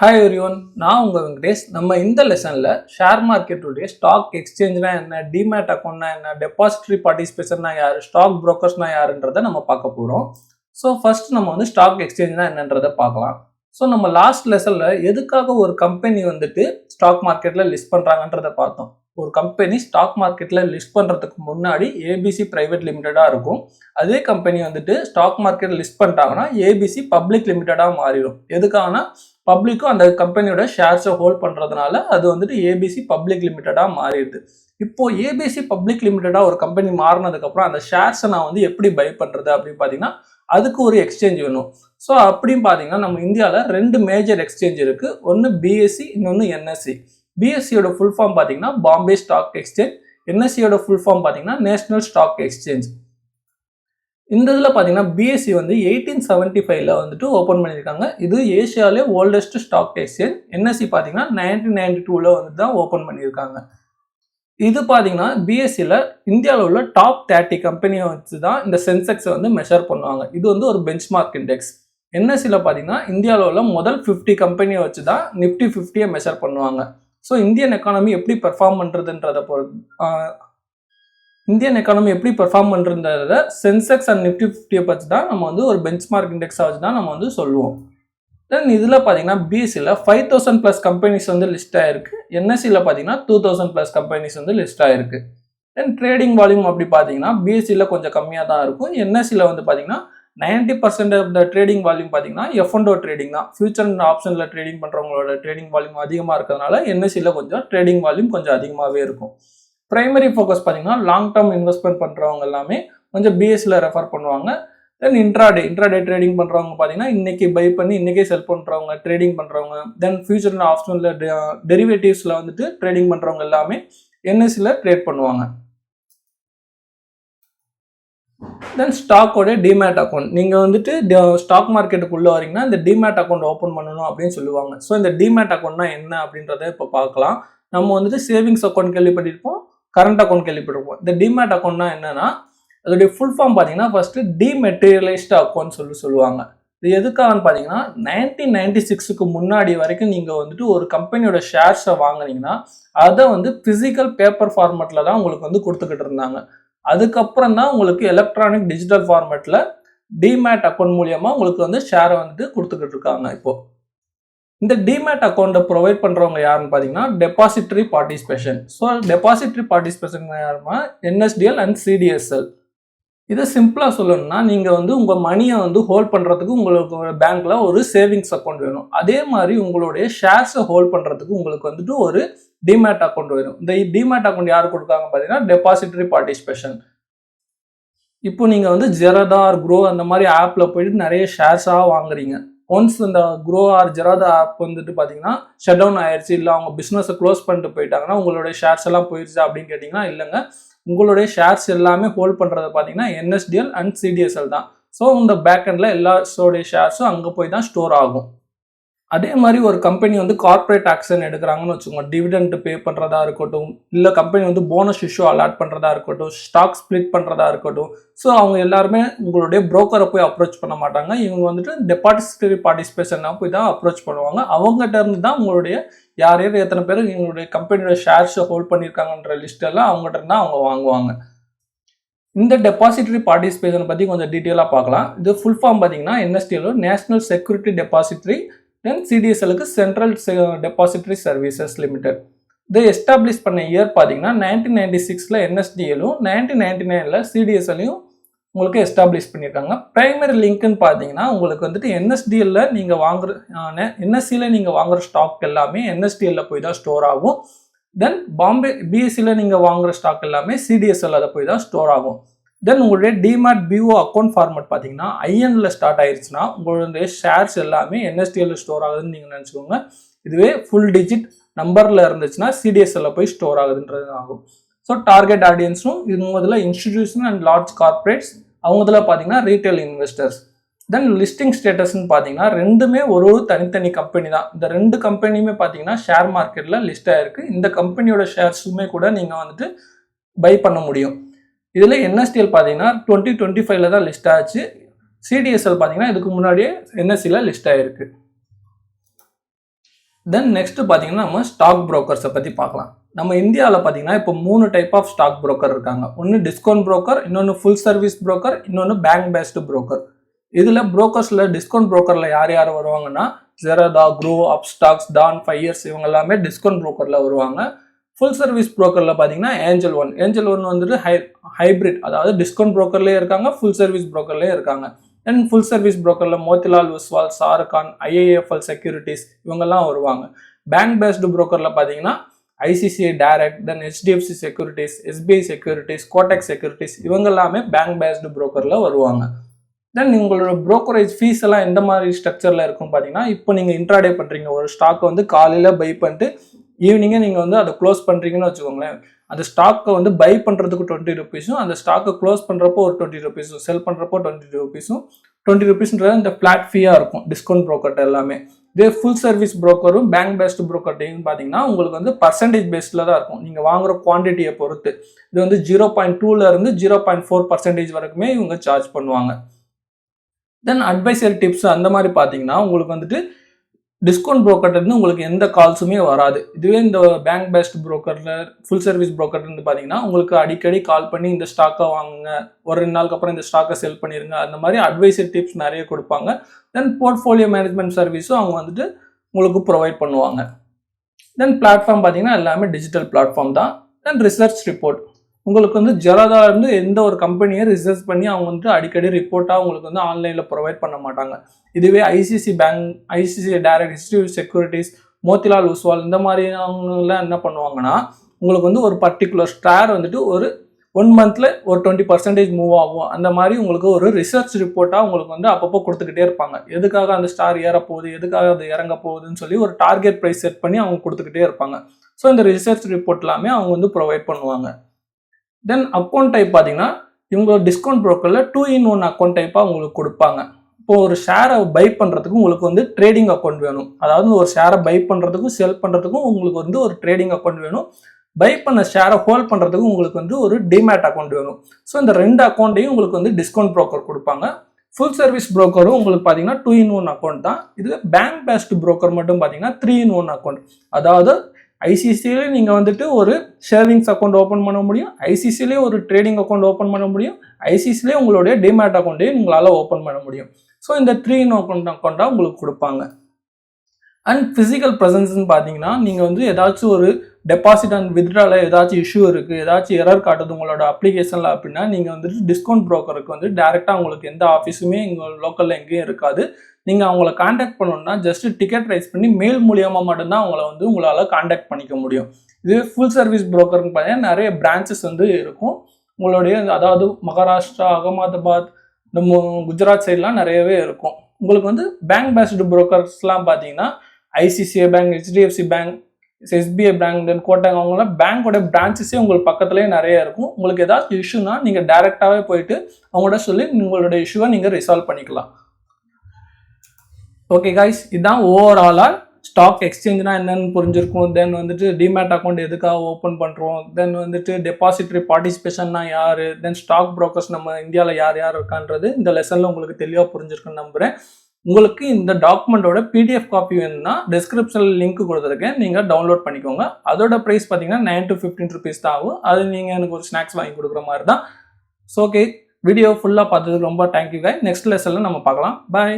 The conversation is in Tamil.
ஹாய் ஒன் நான் உங்கள் வெங்கடேஷ். நம்ம இந்த லெசனில் ஷேர் மார்க்கெட்டுடைய ஸ்டாக் எக்ஸ்சேஞ்ச்னா என்ன டிமேட் அக்கௌண்ட்னா என்ன டெபாசிட்ரி பார்ட்டிசிபேஷன்னா யார் ஸ்டாக் புரோக்கர்ஸ்னா யாருன்றதை நம்ம பார்க்க போகிறோம் ஸோ ஃபர்ஸ்ட் நம்ம வந்து ஸ்டாக் எக்ஸ்சேஞ்ச்னா என்னன்றதை பார்க்கலாம். ஸோ நம்ம லாஸ்ட் லெசனில் எதுக்காக ஒரு கம்பெனி வந்துட்டு ஸ்டாக் மார்க்கெட்டில் லிஸ்ட் பண்ணுறாங்கன்றதை பார்த்தோம். ஒரு கம்பெனி ஸ்டாக் மார்க்கெட்டில் லிஸ்ட் பண்ணுறதுக்கு முன்னாடி ஏபிசி ப்ரைவேட் லிமிட்டடாக இருக்கும். அதே கம்பெனி வந்துட்டு ஸ்டாக் மார்க்கெட்டில் லிஸ்ட் பண்ணிட்டாங்கன்னா ஏபிசி பப்ளிக் லிமிட்டடாக மாறிடும். எதுக்காகனா பப்ளிக்கும் அந்த கம்பெனியோட ஷேர்ஸை ஹோல்ட் பண்ணுறதுனால அது வந்துட்டு ஏபிசி பப்ளிக் லிமிட்டடாக மாறிடுது. இப்போ ஏபிசி பப்ளிக் லிமிட்டடாக ஒரு கம்பெனி மாறினதுக்கப்புறம் அந்த ஷேர்ஸை நான் வந்து எப்படி பை பண்ணுறது அப்படின்னு பார்த்தீங்கன்னா அதுக்கு ஒரு எக்ஸ்சேஞ்ச் வேணும். ஸோ அப்படின்னு பார்த்தீங்கன்னா நம்ம இந்தியாவில் ரெண்டு மேஜர் எக்ஸ்சேஞ்ச் இருக்குது ஒன்று பிஎஸ்சி இன்னொன்று என்எஸ்சி பிஎஸ்சியோட ஃபுல் ஃபார்ம் பார்த்தீங்கன்னா பாம்பே ஸ்டாக் எக்ஸ்சேஞ்ச் என்எஸ்சியோட ஃபுல் ஃபார்ம் பார்த்தீங்கன்னா நேஷனல் ஸ்டாக் எக்ஸ்சேஞ்ச் இந்த இதில் பார்த்தீங்கன்னா பிஎஸ்சி வந்து எயிட்டீன் செவன்ட்டி ஃபைவ்ல வந்துட்டு ஓப்பன் பண்ணியிருக்காங்க. இது ஏஷியாவிலே ஓல்டஸ்ட் ஸ்டாக் எக்ஸ்சேஞ்ச் என்எஸ்சி பார்த்தீங்கன்னா நைன்டீன் நைன்டி டூவில் வந்து தான் ஓப்பன் பண்ணியிருக்காங்க. இது பார்த்தீங்கன்னா பிஎஸ்சியில் இந்தியாவில் உள்ள டாப் தேர்ட்டி கம்பெனியை வச்சு தான் இந்த சென்செக்ஸை வந்து மெஷர் பண்ணுவாங்க. இது வந்து ஒரு பெஞ்ச்மார்க் இண்டெக்ஸ் என்எஸ்சியில் பார்த்தீங்கன்னா இந்தியாவில் உள்ள முதல் ஃபிஃப்டி கம்பெனியை வச்சு தான் நிஃப்டி ஃபிஃப்டியை மெஷர் பண்ணுவாங்க. ஸோ இந்தியன் எக்கானமி எப்படி பெர்ஃபார்ம் பண்ணுறதுன்றத பொறுத்து இந்தியன் எக்கானமி எப்படி பெர்ஃபார்ம் பண்ணுறத சென்செக்ஸ் அண்ட் நிஃப்டி ஃபிஃப்டியை பற்றி தான் நம்ம வந்து ஒரு பெஞ்ச்மார்க் இண்டெக்ஸாக வச்சு தான் நம்ம வந்து சொல்லுவோம். தென் இதில் பார்த்தீங்கன்னா பிஎஸ்சியில் ஃபைவ் தௌசண்ட் ப்ளஸ் கம்பெனிஸ் வந்து லிஸ்ட் ஆயிருக்கு. என்எஸ்சியில் பார்த்தீங்கன்னா டூ தௌசண்ட் ப்ளஸ் கம்பெனிஸ் வந்து லிஸ்ட் ஆயிருக்கு. தென் ட்ரேடிங் வால்யூம் அப்படி பார்த்தீங்கன்னா பிஎஸ்சியில் கொஞ்சம் கம்மியாக தான் இருக்கும். என்எஸ்சியில் வந்து பார்த்தீங்கன்னா ninety percent of the trading volume பார்த்தீங்கன்னா எஃப்என்டோ ட்ரேடிங் தான். ஃபியூச்சர் அண்ட் ஆப்ஷனில் ட்ரேடிங் பண்ணுறவங்களோட ட்ரேடிங் வால்யூம் அதிகமாக இருக்கிறதுனால என்எஸ்சியில் கொஞ்சம் ட்ரேடிங் வால்யூம் கொஞ்சம் அதிகமாகவே இருக்கும். ப்ரைமரி ஃபோக்கஸ் பார்த்தீங்கன்னா லாங் டேர்ம் இன்வெஸ்ட்மெண்ட் பண்ணுறவங்க எல்லாமே கொஞ்சம் பிஎஸ்சியில் ரெஃபர் பண்ணுவாங்க. தென் இன்ட்ராடே இன்ட்ராடே ட்ரேடிங் பண்ணுறவங்க பார்த்தீங்கன்னா இன்னைக்கு பை பண்ணி இன்றைக்கே செல் பண்ணுறவங்க ட்ரேடிங் பண்ணுறவங்க தென் ஃபியூச்சர் அண்ட் ஆப்ஷனில் டெரிவேட்டிவ்ஸில் வந்துட்டு ட்ரேடிங் பண்ணுறவங்க எல்லாமே என்எஸ்சியில் ட்ரேட் பண்ணுவாங்க. தென் ஸ்டாக்கோட டிமேட் அக்கௌண்ட் நீங்கள் வந்துட்டு ஸ்டாக் மார்க்கெட்டுக்குள்ளே வரீங்கன்னா இந்த டிமேட் அக்கௌண்ட் ஓப்பன் பண்ணணும் அப்படின்னு சொல்லுவாங்க. ஸோ இந்த டிமேட் அக்கௌண்ட்னா என்ன அப்படின்றத இப்போ பார்க்கலாம் நம்ம வந்துட்டு சேவிங்ஸ் அக்கௌண்ட் கேள்விப்பட்டிருப்போம் கரண்ட் அக்கௌண்ட் கேள்விப்பட்டிருப்போம். இந்த டிமேட் அக்கௌண்ட்னா என்னன்னா அதோடைய ஃபுல் ஃபார்ம் பார்த்தீங்கன்னா ஃபர்ஸ்ட் டிமெட்டீரியலைஸ்டு அக்கௌண்ட் சொல்லி சொல்லுவாங்க. இது எதுக்காகன்னு பார்த்தீங்கன்னா நைன்டீன் நைன்டி சிக்ஸுக்கு முன்னாடி வரைக்கும் நீங்கள் வந்துட்டு ஒரு கம்பெனியோட ஷேர்ஸை வாங்குனீங்கன்னா அதை வந்து ஃபிசிக்கல் பேப்பர் ஃபார்மேட்டில் தான் உங்களுக்கு வந்து கொடுத்துக்கிட்டு இருந்தாங்க. அதுக்கப்புறம் தான் உங்களுக்கு எலக்ட்ரானிக் டிஜிட்டல் ஃபார்மேட்டில் டிமேட் அக்கௌண்ட் மூலியமாக உங்களுக்கு வந்து ஷேரை வந்துட்டு கொடுத்துக்கிட்டு இருக்காங்க இப்போது இந்த டிமேட் அக்கௌண்ட்டை ப்ரொவைட் பண்ணுறவங்க யாருன்னு பார்த்தீங்கன்னா depository participation so depository participation யாருமா என்எஸ்டிஎல் அண்ட் சிடிஎஸ்எல் இதை சிம்பிளாக சொல்லணும்னா நீங்கள் வந்து உங்கள் மணியை வந்து ஹோல்ட் பண்ணுறதுக்கு உங்களுக்கு ஒரு பேங்க்கில் ஒரு சேவிங்ஸ் அக்கௌண்ட் வேணும். அதே மாதிரி உங்களுடைய ஷேர்ஸை ஹோல்ட் பண்ணுறதுக்கு உங்களுக்கு வந்துட்டு ஒரு டிமேட் அக்கௌண்ட் வேணும். இந்த டிமேட் அக்கௌண்ட் யார் கொடுக்காங்க பார்த்தீங்கன்னா டெபாசிட்டரி பார்ட்டிசிபேஷன் இப்போ நீங்கள் வந்து ஜெரதா குரோ அந்த மாதிரி ஆப்பில் போயிட்டு நிறைய ஷேர்ஸாக வாங்குறீங்க. ஒன்ஸ் இந்த குரோ ஆர் ஜெராதா ஆப் வந்துட்டு பார்த்தீங்கன்னா ஷட் டவுன் ஆயிடுச்சு இல்லை அவங்க பிஸ்னஸை க்ளோஸ் பண்ணிட்டு போயிட்டாங்கன்னா உங்களுடைய ஷேர்ஸ் எல்லாம் போயிடுச்சு அப்படின்னு கேட்டிங்கன்னா இல்லைங்க. உங்களுடைய ஷேர்ஸ் எல்லாமே ஹோல்ட் பண்ணுறது பார்த்தீங்கன்னா என்எஸ்டிஎல் அண்ட் சிடிஎஸ்எல் தான். ஸோ இந்த பேக் எண்டில் எல்லா ஷேர்ஸும் அங்கே போய் தான் ஸ்டோர் ஆகும். அதே மாதிரி ஒரு கம்பெனி வந்து கார்ப்பரேட் ஆக்ஷன் எடுக்கிறாங்கன்னு வச்சுக்கோங்க. டிவிடெண்ட் பே பண்ணுறதா இருக்கட்டும் இல்லை கம்பெனி வந்து போனஸ் இஷ்யூ அலாட் பண்ணுறதா இருக்கட்டும் ஸ்டாக் ஸ்ப்ளிட் பண்ணுறதா இருக்கட்டும். ஸோ அவங்க எல்லாருமே உங்களுடைய புரோக்கரை போய் அப்ரோச் பண்ண மாட்டாங்க. இவங்க வந்துட்டு டெபார்ட்டிசிட்டரி பார்ட்டிசிபேஷனாக போய் தான் அப்ரோச் பண்ணுவாங்க. அவங்ககிட்ட இருந்து தான் உங்களுடைய யார் யார் எத்தனை பேர் எங்களுடைய கம்பெனியோட ஷேர்ஸை ஹோல்ட் பண்ணியிருக்காங்கன்ற லிஸ்ட்டெல்லாம் அவங்ககிட்ட இருந்தால் அவங்க வாங்குவாங்க. இந்த டெபாசிட்டரி பார்ட்டிசிபேஷன் பற்றி கொஞ்சம் டீட்டெயிலாக பார்க்கலாம். இது ஃபுல் ஃபார்ம் பார்த்தீங்கன்னா என்எஸ்டியில் நேஷனல் செக்யூரிட்டி டெபாசிட்டரி தென் சிடிஎஸ்எலுக்கு சென்ட்ரல் டெபாசிட்டரி சர்வீசஸ் லிமிடெட் இதை எஸ்டாப்ளிஷ் பண்ண இயர் பார்த்தீங்கன்னா நைன்டீன் நைன்டி சிக்ஸில் என்எஸ்டிஎலும் நைன்டீன் நைன்டி நைனில் சிடிஎஸ்எல்லையும் உங்களுக்கு எஸ்டாப்ளிஷ் பண்ணியிருக்காங்க ப்ரைமரி லிங்க்னு பார்த்தீங்கன்னா உங்களுக்கு வந்துட்டு என்எஸ்டிஎல்ல நீங்கள் வாங்குற என்எஸ்சியில் நீங்கள் வாங்குற ஸ்டாக் எல்லாமே என்எஸ்டிஎல்ல போய் தான் ஸ்டோர் ஆகும். தென் பாம்பே பிஎஸ்சியில் நீங்கள் வாங்குற ஸ்டாக் எல்லாமே சிடிஎஸ்எல் அதை போய் தான் ஸ்டோர் ஆகும். தென் உங்களுடைய டிமேட் பிஓ அக்கௌண்ட் ஃபார்மேட் பார்த்தீங்கன்னா ஐஎன்ல ஸ்டார்ட் ஆயிருச்சுன்னா உங்களுடைய ஷேர்ஸ் எல்லாமே என்எஸ்டிஎல் ஸ்டோர் ஆகுதுன்னு நீங்கள் நினச்சிக்கோங்க. இதுவே ஃபுல் டிஜிட் நம்பரில் இருந்துச்சுன்னா சிடிஎஸ்எல்ல போய் ஸ்டோர் ஆகுதுன்றது ஆகும். ஸோ டார்கெட் ஆடியன்ஸும் இது முதல்ல இன்ஸ்டிடியூஷன் அண்ட் லார்ஜ் கார்பரேட்ஸ் அவங்க இதில் பார்த்தீங்கன்னா ரீட்டைல் இன்வெஸ்டர்ஸ் தென் லிஸ்டிங் ஸ்டேட்டஸ்னு பார்த்தீங்கன்னா ரெண்டுமே ஒரு ஒரு தனித்தனி கம்பெனி தான். இந்த ரெண்டு கம்பெனியுமே பார்த்தீங்கன்னா ஷேர் மார்க்கெட்டில் லிஸ்ட் ஆயிருக்கு. இந்த கம்பெனியோட ஷேர்ஸுமே கூட நீங்கள் வந்துட்டு பை பண்ண முடியும். இதில் என்எஸ்டிஎல் பார்த்தீங்கன்னா டுவெண்ட்டி டுவெண்ட்டி ஃபைவ்ல தான் லிஸ்ட் ஆச்சு. சிடிஎஸ்எல் பார்த்தீங்கன்னா இதுக்கு முன்னாடியே என்எஸ்சியில் லிஸ்ட் ஆயிருக்கு. தென் நெக்ஸ்ட் பார்த்தீங்கன்னா நம்ம ஸ்டாக் புரோக்கர்ஸை பற்றி பார்க்கலாம் நம்ம இந்தியாவில் பார்த்தீங்கன்னா இப்போ மூணு டைப் ஆஃப் ஸ்டாக் புரோக்கர் இருக்காங்க. ஒன்று டிஸ்கவுண்ட் புரோக்கர் இன்னொன்று ஃபுல் சர்வீஸ் புரோக்கர் இன்னொன்று பேங்க் பேஸ்டு புரோக்கர் இதில் புரோக்கர்ஸில் டிஸ்கவுண்ட் புரோக்கரில் யார் யார் வருவாங்கன்னா ஜெரதா அப் ஸ்டாக்ஸ் டான் ஃபையர்ஸ் இவங்க எல்லாமே டிஸ்கவுண்ட் புரோக்கரில் வருவாங்க. ஃபுல் சர்வீஸ் ப்ரோக்கரில் பார்த்தீங்கன்னா ஏஞ்சல் ஒன் ஏஞ்சல் ஒன் வந்துட்டு ஹை ஹைப்ரிட் அதாவது டிஸ்கவுண்ட் ப்ரோக்கர்லேயே இருக்காங்க ஃபுல் சர்வீஸ் ப்ரோக்கர்லேயே இருக்காங்க. தென் ஃபுல் சர்வீஸ் ப்ரோக்கரில் மோத்திலால் உஸ்வால் சாருகான் ஐஏஎஃப்எல் செக்யூரிட்டிஸ் இவங்கெல்லாம் வருவாங்க. பேங்க் பேஸ்டு ப்ரோக்கரில் பார்த்தீங்கன்னா ICICI direct then HDFC securities SBI securities Kotak securities இவங்க எல்லாமே பேங்க் பேஸ்டு ப்ரோக்கரில் வருவாங்க. தென் உங்களோட ப்ரோக்கரேஜ் ஃபீஸ் எல்லாம் எந்த மாதிரி ஸ்ட்ரக்சரில் இருக்கும் பார்த்தீங்கன்னா இப்போ நீங்கள் இன்ட்ராடே பண்ணுறீங்க ஒரு ஸ்டாக்கை வந்து காலையில் பை பண்ணிட்டு ஈவினிங்கே நீங்கள் வந்து அதை க்ளோஸ் பண்ணுறீங்கன்னு வச்சுக்கோங்களேன். அந்த ஸ்டாக்கை வந்து பை பண்ணுறதுக்கு டுவெண்ட்டி ருபீஸும் அந்த ஸ்டாக்கை க்ளோஸ் பண்ணுறப்போ ஒரு டுவெண்ட்டி ருபீஸும் செல் பண்ணுறப்போ டுவெண்ட்டி ருபீஸும் டுவெண்ட்டி ருபீஸ்ன்றது இந்த ஃப்ளாட் ஃபீயாக இருக்கும் டிஸ்கவுண்ட் ப்ரோக்கர்ட்ட எல்லாமே. இதே ஃபுல் சர்வீஸ் ப்ரோக்கரும் பேங்க் பேஸ்டு ப்ரோக்கர்ட்டையும் பார்த்தீங்கன்னா உங்களுக்கு வந்து பர்சன்டேஜ் பேஸில் தான் இருக்கும். நீங்கள் வாங்குற குவான்டிட்டியை பொறுத்து. இது வந்து ஜீரோ பாயிண்ட் டூலேருந்து ஜீரோ பாயிண்ட் ஃபோர் பர்சன்டேஜ் வரைக்குமே இவங்க சார்ஜ் பண்ணுவாங்க. தென் அட்வைசரி டிப்ஸ் அந்த மாதிரி பார்த்தீங்கன்னா உங்களுக்கு வந்துட்டு டிஸ்கவுண்ட் புரோக்கர்லேருந்து உங்களுக்கு எந்த கால்ஸுமே வராது. இதுவே இந்த பேங்க் பேஸ்ட் ப்ரோக்கரில் ஃபுல் சர்வீஸ் புரோக்கர்லேருந்து பார்த்தீங்கன்னா உங்களுக்கு அடிக்கடி கால் பண்ணி இந்த ஸ்டாக்கை வாங்குங்க. ஒரு ரெண்டு நாளுக்கு அப்புறம் இந்த ஸ்டாக்கை செல் பண்ணிடுங்க அந்த மாதிரி அட்வைசரி டிப்ஸ் நிறைய கொடுப்பாங்க. தென் போர்ட்ஃபோலியோ மேனேஜ்மெண்ட் சர்வீஸும் அவங்க வந்துட்டு உங்களுக்கு ப்ரொவைட் பண்ணுவாங்க. தென் பிளாட்ஃபார்ம் பார்த்தீங்கன்னா எல்லாமே டிஜிட்டல் பிளாட்ஃபார்ம் தான். தென் ரிசர்ச் ரிப்போர்ட் உங்களுக்கு வந்து ஜெராதால இருந்து எந்த ஒரு கம்பெனியை ரிசர்ச் பண்ணி அவங்க வந்து அடிக்கடி ரிப்போர்ட்டாக உங்களுக்கு வந்து ஆன்லைனில் ப்ரொவைட் பண்ண மாட்டாங்க. இதுவே ICICI bank ICICI direct history securities Motilal Oswal இந்த மாதிரி அவங்களாம் என்ன பண்ணுவாங்கன்னா உங்களுக்கு வந்து ஒரு பர்டிகுலர் ஸ்டார் வந்துட்டு ஒரு ஒன் மந்தில் ஒரு டுவெண்ட்டி பர்சன்டேஜ் மூவ் ஆகும். அந்த மாதிரி உங்களுக்கு ஒரு ரிசர்ச் ரிப்போர்ட்டாக உங்களுக்கு வந்து அப்பப்போ கொடுத்துக்கிட்டே இருப்பாங்க. எதுக்காக அந்த ஸ்டார் ஏற போகுது எதுக்காக அது இறங்க போகுதுன்னு சொல்லி ஒரு டார்கெட் ப்ரைஸ் செட் பண்ணி அவங்க கொடுத்துக்கிட்டே இருப்பாங்க. ஸோ இந்த ரிசர்ச் ரிப்போர்ட் எல்லாமே அவங்க வந்து ப்ரொவைட் பண்ணுவாங்க. தென் அக்கௌண்ட் டைப் பார்த்தீங்கன்னா இவங்க டிஸ்கவுண்ட் ப்ரோக்கரில் டூ இன் ஒன் அக்கௌண்ட் டைப்பாக உங்களுக்கு கொடுப்பாங்க. இப்போ ஒரு ஷேரை பை பண்ணுறதுக்கு உங்களுக்கு வந்து ட்ரேடிங் அக்கௌண்ட் வேணும். அதாவது ஒரு ஷேரை பை பண்ணுறதுக்கும் செல் பண்ணுறதுக்கும் உங்களுக்கு வந்து ஒரு ட்ரேடிங் அக்கௌண்ட் வேணும். பை பண்ண ஷேரை ஹோல்ட் பண்ணுறதுக்கு உங்களுக்கு வந்து ஒரு டிமேட் அக்கௌண்ட் வேணும். ஸோ இந்த ரெண்டு அக்கௌண்ட்டையும் உங்களுக்கு வந்து டிஸ்கவுண்ட் ப்ரோக்கர் கொடுப்பாங்க. ஃபுல் சர்வீஸ் ப்ரோக்கரும் உங்களுக்கு பார்த்தீங்கன்னா டூ இன் ஒன் அக்கௌண்ட் தான். இது பேங்க் பேஸ்டு ப்ரோக்கர் மட்டும் பார்த்தீங்கன்னா த்ரீ இன் ஒன் அக்கௌண்ட் அதாவது ஐசிசியிலே நீங்கள் வந்துட்டு ஒரு சேவிங்ஸ் அக்கௌண்ட் ஓப்பன் பண்ண முடியும். ஐசிசிலே ஒரு ட்ரேடிங் அக்கௌண்ட் ஓப்பன் பண்ண முடியும். ஐசிசிலே உங்களுடைய டிமேட் அக்கௌண்ட்டையும் உங்களால் ஓப்பன் பண்ண முடியும். ஸோ இந்த த்ரீ இன் அக்கௌண்ட் அக்கௌண்ட்டாக உங்களுக்கு கொடுப்பாங்க. அண்ட் ஃபிசிக்கல் ப்ரெசன்ஸ்னு பார்த்தீங்கன்னா நீங்கள் வந்து ஏதாச்சும் ஒரு டெபாசிட் அண்ட் வித்ட்ரால ஏதாச்சும் இஷ்யூ இருக்குது ஏதாச்சும் எரர் காட்டுது உங்களோட அப்ளிகேஷனில் அப்படின்னா நீங்கள் வந்துட்டு டிஸ்கவுண்ட் ப்ரோக்கருக்கு வந்து டேரெக்டாக உங்களுக்கு எந்த ஆஃபீஸுமே இங்கே லோக்கலில் எங்கேயும் இருக்காது. நீங்கள் அவங்கள காண்டாக்ட் பண்ணணும்னா ஜஸ்ட் டிக்கெட் ரைஸ் பண்ணி மெயில் மூலியமாக மட்டும்தான் அவங்கள வந்து உங்களால் காண்டாக்ட் பண்ணிக்க முடியும். இதுவே ஃபுல் சர்வீஸ் ப்ரோக்கர்னு பார்த்தீங்கன்னா நிறைய பிரான்ச்சஸ் வந்து இருக்கும். உங்களுடைய அதாவது மகாராஷ்டிரா அகமதாபாத் இந்த குஜராத் சைட்லாம் நிறையவே இருக்கும். உங்களுக்கு வந்து பேங்க் பேஸ்டு ப்ரோக்கர்ஸ்லாம் பார்த்தீங்கன்னா ICICI bank HDFC bank SBI bank then Kotak அவங்களாம் பேங்க்கோட பிரான்ச்சஸே உங்களுக்கு பக்கத்துலேயே நிறைய இருக்கும். உங்களுக்கு ஏதாச்சும் இஷ்யூனா நீங்கள் டேரெக்டாகவே போயிட்டு அவங்கள்ட்ட சொல்லி உங்களோட இஷ்யூவை நீங்கள் ரிசால்வ் பண்ணிக்கலாம். ஓகே காய்ஸ் இதுதான் ஓவராலாக ஸ்டாக் எக்ஸ்சேஞ்ச்னா என்னென்னு புரிஞ்சிருக்கும். தென் வந்துட்டு டிமேட் அக்கௌண்ட் எதுக்காக ஓப்பன் பண்ணுறோம் தென் வந்துட்டு டெபாசிட்டரி பார்ட்டிசிபேஷன்னா யார்? தென் ஸ்டாக் ப்ரோக்கர்ஸ் நம்ம இந்தியாவில் யார் யார் இருக்கான்றது இந்த லெசனில் உங்களுக்கு தெளிவாக புரிஞ்சிருக்குன்னு நம்புகிறேன் உங்களுக்கு இந்த டாக்குமெண்ட்டோட பிடிஎஃப் காப்பி வேணும்னா டிஸ்கிரிப்ஷனில் லிங்க் கொடுத்துருக்கேன். நீங்கள் டவுன்லோட் பண்ணிக்கோங்க. அதோட ப்ரைஸ் பார்த்தீங்கன்னா நைன் டு ஃபிஃப்டின் ருபீஸ் தான் ஆகும். அது நீங்கள் எனக்கு ஒரு ஸ்நாக்ஸ் வாங்கி கொடுக்குற மாதிரி தான். ஸோ ஓகே வீடியோ ஃபுல்லாக பார்த்ததுக்கு ரொம்ப தேங்க்யூ கை நெக்ஸ்ட் லெசனில் நம்ம பார்க்கலாம். பாய்